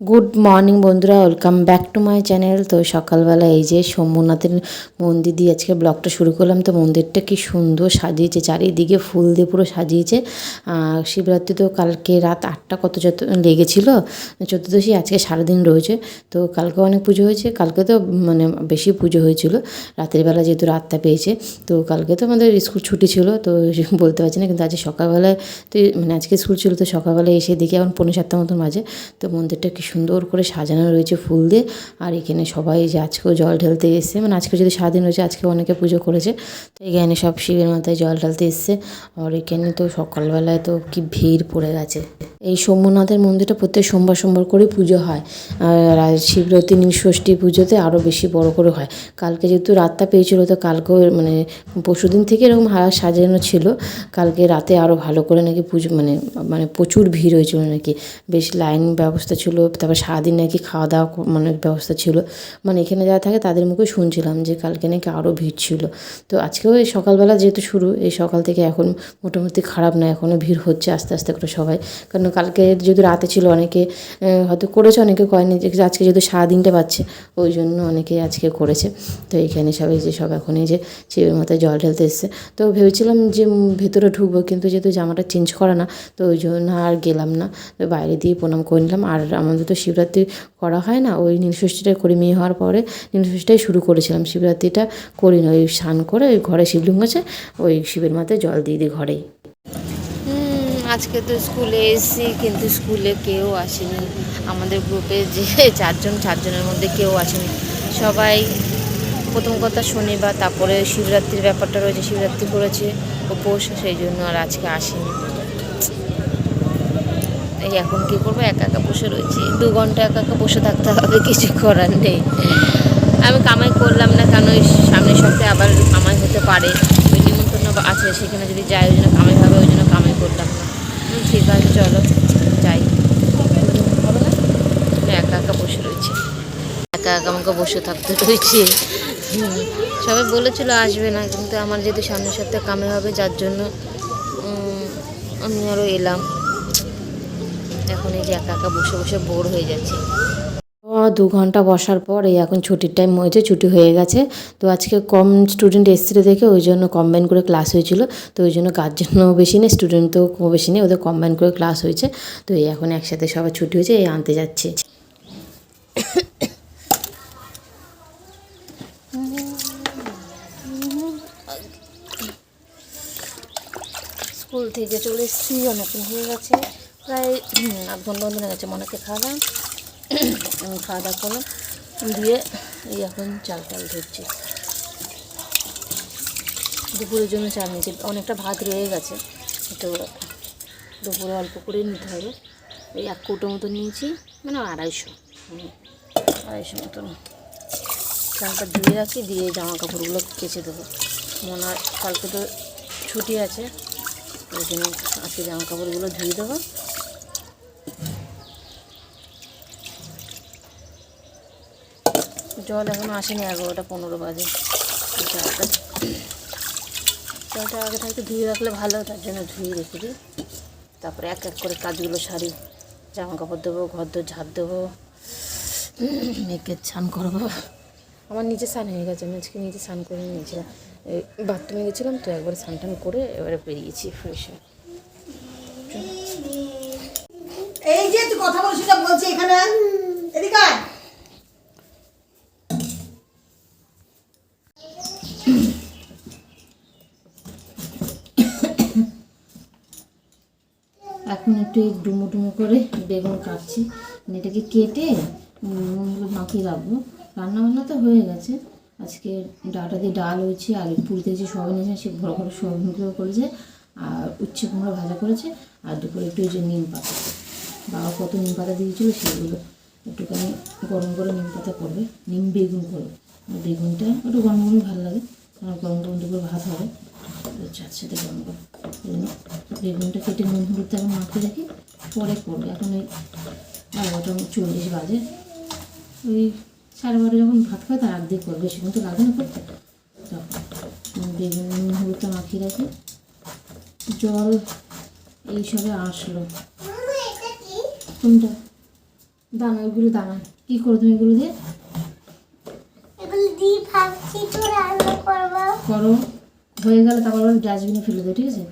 Good morning বন্ধুরা। Welcome back to my channel তো সকালবেলা এই যে সোমনাথের মন্দির দিয়ে আজকে ব্লগটা শুরু করলাম। তো মন্দিরটা কি সুন্দর সাজিয়েছে। চারিদিকে ফুল দিয়ে পুরো সাজিয়েছে। শিবরাত্রি তো কালকে রাত আটটা কত যত লেগেছিল, চতুর্দশী আজকে সারাদিন রয়েছে। তো কালকে অনেক পুজো হয়েছে। কালকে তো মানে বেশি পুজো হয়েছিল। রাতের যেহেতু রাতটা পেয়েছে, তো কালকে তো আমাদের স্কুল ছুটি ছিল। তো বলতে পারছি না, কিন্তু আজকে সকালবেলায় তো মানে আজকে স্কুল ছিল। তো সকালবেলায় এসে দেখি এখন পৌনে সাতটা মতন বাজে। তো মন্দিরটা কি সুন্দর করে সাজানো রয়েছে ফুল দিয়ে। আর এখানে সবাই যে আজকেও জল ঢালতে এসছে। মানে আজকে যদি সারাদিন রয়েছে, আজকে অনেকে পুজো করেছে। তো এখানে সব শিবের মাথায় জল ঢালতে এসছে। আর এখানে তো সকালবেলায় তো কি ভিড় পড়ে গেছে। এই সোমনাথের মন্দিরটা প্রত্যেক সোমবার সোমবার করেই পুজো হয়। আর শিবরাত্রি ষষ্ঠী পুজোতে আরও বেশি বড় করে হয়। কালকে যেহেতু রাতটা পেয়েছিল, তো কালকেও মানে পরশুদিন থেকে এরকম হা- সাজানো ছিল। কালকে রাতে আরও ভালো করে নাকি পুজো মানে মানে প্রচুর ভিড় হয়েছিল নাকি। বেশ লাইন ব্যবস্থা ছিল তারপর সারাদিন নাকি খাওয়া দাওয়া মানে ব্যবস্থা ছিল। মানে এখানে যারা থাকে তাদের মুখে শুনছিলাম যে কালকে নাকি আরও ভিড় ছিল। তো আজকেও এই সকালবেলা যেহেতু শুরু, এই সকাল থেকে এখন মোটামুটি খারাপ না এখনও ভিড় হচ্ছে আস্তে আস্তে করে সবাই। কারণ কালকে যদি রাতে ছিল, অনেকে হয়তো করেছে, অনেকে করেনি, যে আজকে যেহেতু সারাদিনটা পাচ্ছে, ওই জন্য অনেকে আজকে করেছে। তো এইখানে সবাই যে, সব এখন এই যে শিবের মাথায় জল ঢালতে এসছে। তো ভেবেছিলাম যে ভেতরে ঢুকবো, কিন্তু যেহেতু জামাটা চেঞ্জ করা না, তো ওই জন্য আর গেলাম না। তো বাইরে দিয়ে প্রণাম করে নিলাম, আর আমাদের তো শিবরাত্রি করা হয় না, ওই নীলষষ্ঠীটা করি মেয়ে হওয়ার পরে নীলষষ্ঠীটাই শুরু করেছিলাম। শিবরাত্রিটা করি না, ওই স্নান করে ওই ঘরে শিবলিঙ্গ আছে, ওই শিবের মাথায় জল দিয়ে দিই ঘরেই। আজকে তো স্কুলে এসেছি, কিন্তু স্কুলে কেউ আসেনি। আমাদের গ্রুপে যে চারজন, চারজনের মধ্যে কেউ আসেনি। সবাই প্রথম কথা শনিবার তারপরে শিবরাত্রির ব্যাপারটা রয়েছে, শিবরাত্রি করেছে উপোস সেই জন্য আর আজকে আসেনি। এই এখন কী করব? একা একা বসে রয়েছি। দু ঘণ্টা একা একা বসে থাকতে হবে, কিছু করার নেই। আমি কামাই করলাম না কেন? ওই সামনের সপ্তাহে আবার কামাই হতে পারে। ওই নিমন্ত্রণ আছে, সেখানে যদি যাই, ওই জন্য কামাই হবে, ওই জন্য কামাই করলাম না। ঠিক আছে, চলো, যাই। হবে না, একা একা বসে রয়েছি। একা একা আমাকে বসে থাকতে রয়েছে। সবাই বলেছিল আসবে না, কিন্তু আমার যেহেতু সামনের সপ্তাহে কামে হবে, যার জন্য আমি আরও এলাম। এখন এই যে একা একা বসে বসে বোর হয়ে যাচ্ছে। দু ঘণ্টা বসার পর এই এখন ছুটির টাইম হয়েছে ছুটি হয়ে গেছে। তো আজকে কম স্টুডেন্ট এসেছিল দেখে ওই জন্য কম্বাইন করে ক্লাস হয়েছিল। তো ওই জন্য গার্জেনও বেশি নেই স্টুডেন্টও বেশি নেই ওদের কম্বাইন করে ক্লাস হয়েছে। তো এই এখন একসাথে সবাই ছুটি হয়েছে এই আনতে যাচ্ছে। স্কুল থেকে চলে এসেছি অনেকক্ষণ হয়ে গেছে। প্রায় আধ ঘণ্টা মতো হয়ে গেছে, মনেকে খাওয়ালাম আমি খাওয়া দাওয়া করলাম, দিয়ে এই এখন চাল টাল ধরছি। দুপুরের জন্য চাল নিয়েছি, অনেকটা ভাত রয়ে গেছে তো দুপুরে অল্প করে নিতে হবে। এই এক কৌটো মতো নিয়েছি মানে আড়াইশো। আড়াইশো মতন চালটা ধুয়ে রাখি, দিয়ে জামা কাপড়গুলো কেচে দেবো। মনে হয় কালকে তো ছুটি আছে, ওই জন্য আজকে জামা কাপড়গুলো ধুয়ে দেবো। জল এখনও আসেনি এগারোটা পনেরো বাজে। জলটা জলটা আগে থাকতে ধুয়ে রাখলে ভালো, তার জন্য ধুয়ে রেখে দিই। তারপরে এক এক করে কাজগুলো সারি। জামা কাপড় দেবো ঘর দোর ঝাড় দেবো, মেয়েকে স্নান করব। আমার নিচে স্নান হয়ে গেছে, আমি আজকে নিচে স্নান করে নিয়েছিলাম। বাথরুমে গেছিলাম, তো একবার স্নান টান করে এবারে বেরিয়েছি ফ্রেশ হয়ে। এই যে তুই কথা বলছিস বলছি এখানে এদিকে আয়। এখন একটু এই ডুমো ডুমো করে বেগুন কাটছি। মানে এটাকে কেটে উম, নুন হলুদ মাখিয়ে রাখব। রান্না বান্না তো হয়ে গেছে। আজকে ডাটা দিয়ে ডাল হয়েছে আর পুরীতে যে সোয়াবিন আছে সে বড় বড় সোয়াবিনগুলো করেছে আর উচ্ছে কুমড়ো ভাজা করেছে আর দুপুরে একটু যে নিম পাতা। বাবা কত নিম পাতা দিয়েছিল সেগুলো। একটুখানি গরম করে নিম পাতা করবে নিম বেগুন করবে। বেগুনটা একটু গরম গরম ভালো লাগে। গরম গরম দুপুরে ভাত হবে। চার সাথে গরম গরম জন্য বেগুনটা কেটে নুন হলুদ এখন মাখিয়ে রাখি পরে করবে। এখন ওই এগারোটা চল্লিশ বাজে। ওই সাড়ে বারো যখন ভাত খায় তার আগ দিয়ে করবে। সেখানে তো লাগে না করতে তখন বেগুন নুন হলুদটা মাখিয়ে রাখি। জল এইসবে আসলো। কোনটা? দানা ওইগুলো দানা। কী করো তুমি এগুলো দিয়ে এগুলো দিয়ে ভাবছি তো রান্না করব করো। হয়ে গেলে তারপর ডাস্টবিনে ফেলে দেয় ঠিক আছে?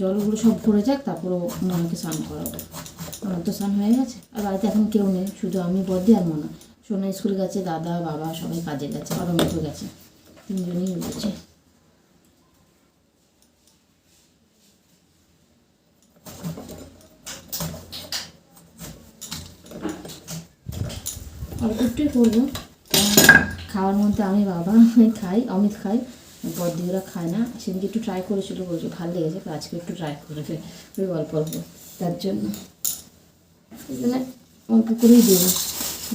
জলগুলো সব ভরে যাক, তারপর মনাকে স্নান করাবো। আমার তো স্নান হয়ে গেছে। আর বাড়িতে এখন কেউ নেই, শুধু আমি বদি আর মনা। সোনা স্কুল গেছে, দাদা, বাবা সবাই কাজে গেছে আর অমিতও গেছে। তিনজনেই রয়েছে। অল্প একটুই করব। মধ্যে আমি বাবা খাই, অমিত খাই বদিরা খায় না। সেদিনকে একটু ট্রাই করেছিল, বলছে ভালো লেগেছে, তো আজকে একটু ট্রাই করবে ওই অল্প অল্প তার জন্য জন্য অল্প করেই দেবো।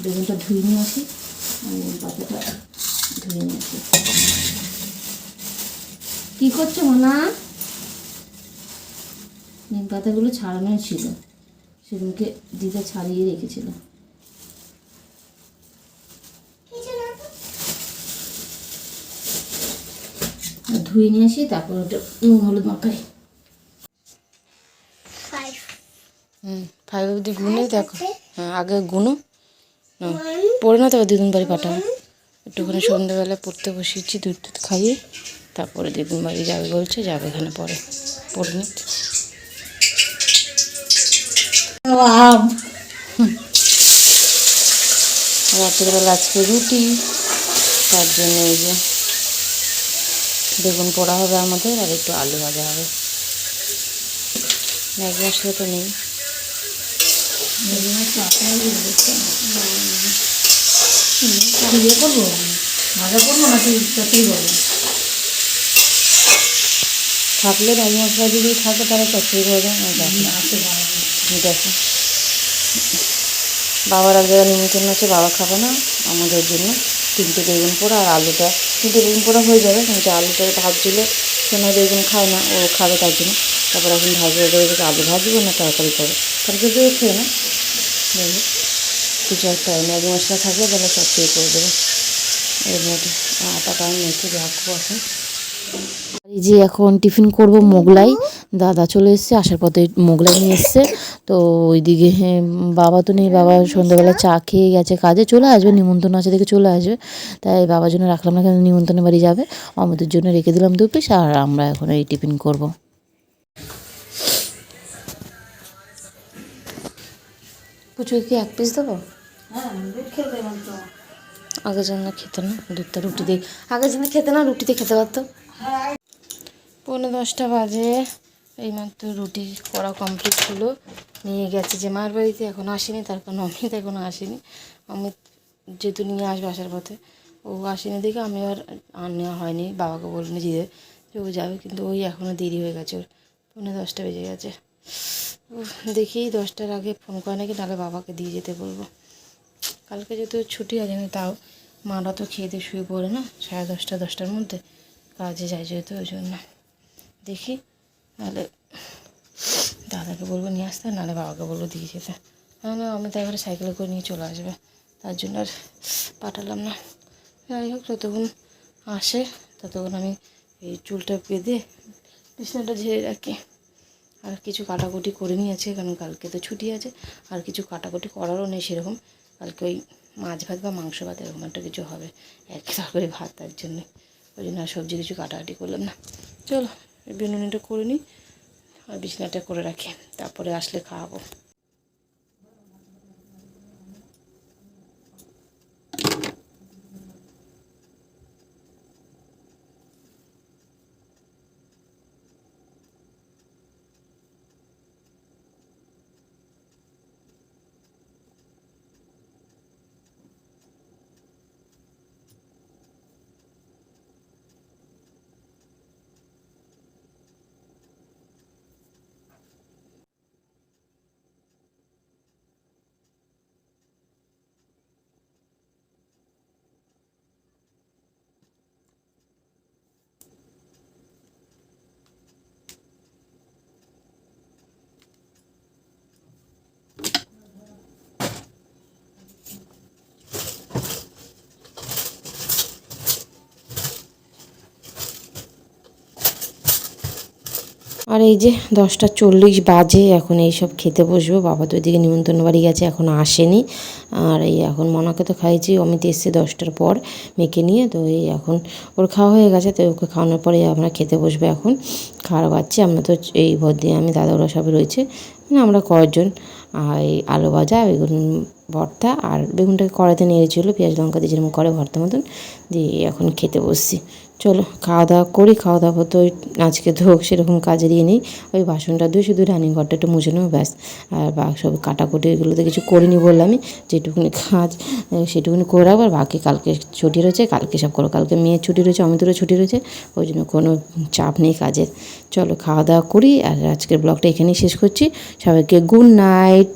বেগুনটা ধুয়ে নিয়ে আসি পাতাটা ধুয়ে নিয়ে আসি। কী করছ মোনা? নিম পাতাগুলো ছাড়ানোই ছিল। সেদিনকে দিদা ছাড়িয়ে রেখেছিল কিছু না তো ধুয়ে নিয়ে আসি তারপর ওটা নুন হলুদ মাখাই। ফাইভ হুম ফাইভ অব্দি গুনে দেখো। হ্যাঁ আগে গুনো। না পড়ে না তবে দিদুন বাড়ি পাঠাও একটুখানি সন্ধ্যেবেলা পড়তে বসিয়েছি দুধ টুধ খাইয়ে তারপরে দিদুন বাড়ি যাবে বলছে যাবে এখানে পরে। পড়ে আম। রাত্রিবেলা আজকে রুটি তার জন্য এই যে বেগুন পোড়া হবে আমাদের আর একটু আলু ভাজা হবে। ম্যাগি মশলা তো নেই। করব করব করব থাকলে ম্যাগি মশলা যদি থাকে তাহলে চচ্চড়ি করে দেয় না দেখো বাবার জায়গায় নিমন্ত্রণ আছে, বাবা খাবে না আমাদের জন্য। তিনটে বেগুন পোড়া আর আলুটা। তিনটে বেগুন পোড়া হয়ে যাবে কিন্তু আলুটা ভাজছিল, সোনা বেগুন খায় না, ও খাবে তার জন্য। তারপর এখন ভাজবে ওদের আলু ভাজবো না তরকারি করব। তরকারি দিয়ে খেয়ে না। কিছু একটা ম্যাগি মশলা থাকবে তাহলে সব খেয়ে করে দেবো। এর মধ্যে আটাটা আমি মেখে রাখব এখন। এই যে এখন টিফিন করব মোগলাই দাদা চলে এসছে আসার পথে মোগলাই নিয়ে এসছে। তো ওইদিকে হ্যাঁ, বাবা তো নেই বাবা সন্ধ্যাবেলা চা খেয়ে গেছে কাজে চলে আসবে নিমন্ত্রণ আছে দেখে চলে আসবে। তাই বাবার জন্য রাখলাম না কেন নিমন্ত্রণে বাড়ি যাবে। আমাদের জন্য রেখে দিলাম দু পিস আর আমরা এখন এই টিফিন করব। পুজো কি এক পিস দেবো? হ্যাঁ দুধ খেতে বলতো আগে যেন খেতে না দুধটা রুটি দিয়ে আগে যেন খেতে না রুটিতে খেতে পারতো। হ্যাঁ পৌনে দশটা বাজে। এইমাত্র রুটি করা কমপ্লিট হলো। নিয়ে গেছে যে মার বাড়িতে এখনও আসেনি, তার কারণ অমিত এখনও আসেনি। অমিত যেহেতু নিয়ে আসবে আসার পথে, ও আসেনি দেখে আমি আর আর নেওয়া হয়নি। বাবাকে বলিনি যে ও যাবে কিন্তু ওই এখনও দেরি হয়ে গেছে ওর। পৌনে দশটা বেজে গেছে। দেখি দশটার আগে ফোন করে নাকি, নাহলে বাবাকে দিয়ে যেতে বলব। কালকে যেহেতু ছুটি আছে আমি তাও মারা তো খেয়ে দিয়ে শুয়ে পড়ে না, সাড়ে দশটা, দশটার মধ্যে কাজে যায় যেহেতু ওই জন্য। দেখি নাহলে দাদাকে বলব নিয়ে আসতে, নাহলে বাবাকে বলব দিয়ে যেতে। নাহলে আমি তাই এবারে সাইকেলে করে নিয়ে চলে আসবে। তার জন্য আর পাঠালাম না। যাই হোক, যতক্ষণ আসে, ততক্ষণ আমি এই চুলটা বেঁধে বিছানাটা ঝেড়ে রাখি। আর কিছু কাটাকুটি করে নিয়েছে, কারণ কালকে তো ছুটি আছে, আর কিছু কাটাকুটি করারও নেই সেরকম। কালকে ওই মাছ ভাত বা মাংস ভাত এরকম একটা কিছু হবে, এক তরকারি ভাত তার জন্যে। ওই জন্য আর সবজি কিছু কাটাকাটি করলাম না। চলো বিনুনিটা করে নিই। আর বিছানাটা করে রাখি। তারপরে আসলে খাওয়াবো। আর এই যে দশটা চল্লিশ বাজে এখন এই সব খেতে বসবো। বাবা তো এদিকে নিমন্ত্রণ বাড়ি গেছে, এখন আসেনি। আর এই এখন মনাকে তো খাইছি অমিত এসছে দশটার পর মেয়েকে নিয়ে। তো এই এখন ওর খাওয়া হয়ে গেছে, তো ওকে খাওয়ানোর পরে আমরা খেতে বসবো এখন। খাওয়ার পাচ্ছি আমরা তো এই ভর দিয়ে আমি দাদা ওরা সবাই রয়েছে। আমরা কয়েকজন এই আলু ভাজা, বেগুন ভর্তা আর বেগুনটাকে কড়াইতে নেড়েছিল পেঁয়াজ লঙ্কা দিয়ে যেরকম করে ভর্তা মতন দিয়ে এখন খেতে বসছি। চলো, খাওয়া দাওয়া করি, খাওয়া দাওয়া তো ওই আজকে ধোক সেরকম কাজের ইয়ে নেই। ওই বাসনটা ধুয়ে শুধু রানিং ঘরটা একটু মুছে নেব, ব্যাস। আর বা সব কাটাকুটি এগুলোতে কিছু করিনি বললামই যেটুকুনি কাজ সেটুকুনি করে রাখব আর বাকি কালকে ছুটি রয়েছে, কালকে সব করো, কালকে মেয়ের ছুটি রয়েছে, অমিতেরও ছুটি রয়েছে, ওই জন্য কোনো চাপ নেই কাজের। চলো, খাওয়া দাওয়া করি আর আজকের ব্লগটা এখানেই শেষ করছি। সবাইকে গুড নাইট